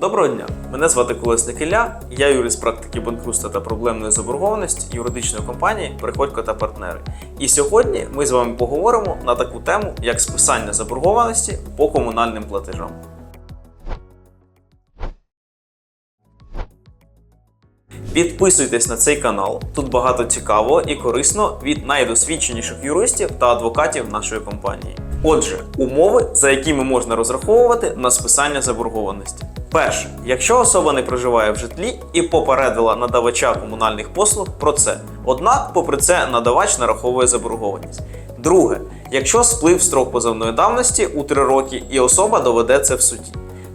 Доброго дня! Мене звати Колесник Ілля, я юрист практики банкрутства та проблемної заборгованості юридичної компанії Приходько та партнери. І сьогодні ми з вами поговоримо на таку тему, як списання заборгованості по комунальним платежам. Підписуйтесь на цей канал. Тут багато цікавого і корисного від найдосвідченіших юристів та адвокатів нашої компанії. Отже, умови, за якими можна розраховувати на списання заборгованості. Перше, якщо особа не проживає в житлі і попередила надавача комунальних послуг про це. Однак, попри це, надавач нараховує заборгованість. Друге, якщо сплив строк позовної давності у 3 роки і особа доведе це в суді.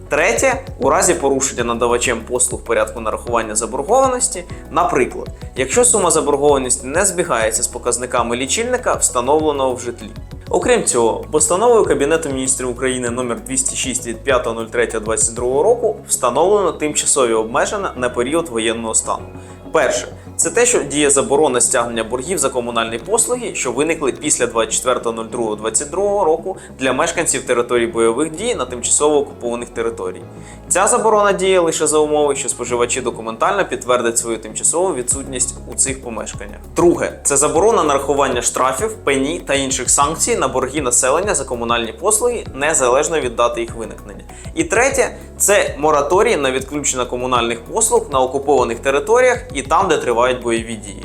Третє, у разі порушення надавачем послуг порядку нарахування заборгованості, наприклад, якщо сума заборгованості не збігається з показниками лічильника, встановленого в житлі. Окрім цього, постановою Кабінету міністрів України номер 206 від 5.03.22 року встановлено тимчасові обмеження на період воєнного стану. Перше, це те, що діє заборона стягнення боргів за комунальні послуги, що виникли після 24.02.22 року для мешканців територій бойових дій на тимчасово окупованих територій. Ця заборона діє лише за умови, що споживачі документально підтвердять свою тимчасову відсутність у цих помешканнях. Друге, це заборона нарахування штрафів, пені та інших санкцій на борги населення за комунальні послуги незалежно від дати їх виникнення. І третє, це мораторій на відключення комунальних послуг на окупованих територіях там, де тривають бойові дії.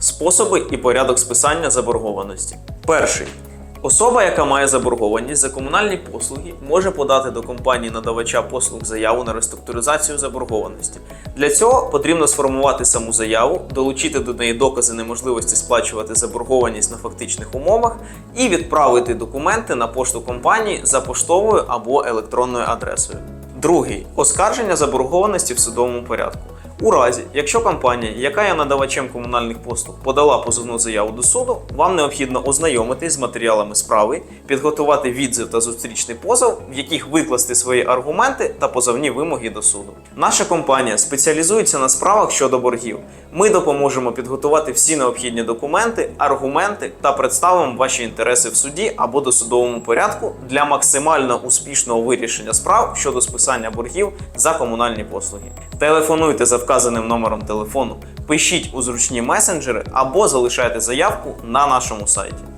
Способи і порядок списання заборгованості. Перший. Особа, яка має заборгованість за комунальні послуги, може подати до компанії надавача послуг заяву на реструктуризацію заборгованості. Для цього потрібно сформувати саму заяву, долучити до неї докази неможливості сплачувати заборгованість на фактичних умовах і відправити документи на пошту компанії за поштовою або електронною адресою. Другий оскарження заборгованості в судовому порядку. У разі, якщо компанія, яка є надавачем комунальних послуг, подала позовну заяву до суду, вам необхідно ознайомитись з матеріалами справи, підготувати відзив та зустрічний позов, в яких викласти свої аргументи та позовні вимоги до суду. Наша компанія спеціалізується на справах щодо боргів. Ми допоможемо підготувати всі необхідні документи, аргументи та представимо ваші інтереси в суді або досудовому порядку для максимально успішного вирішення справ щодо списання боргів за комунальні послуги. Телефонуйте за вказаним номером телефону, пишіть у зручні месенджери або залишайте заявку на нашому сайті.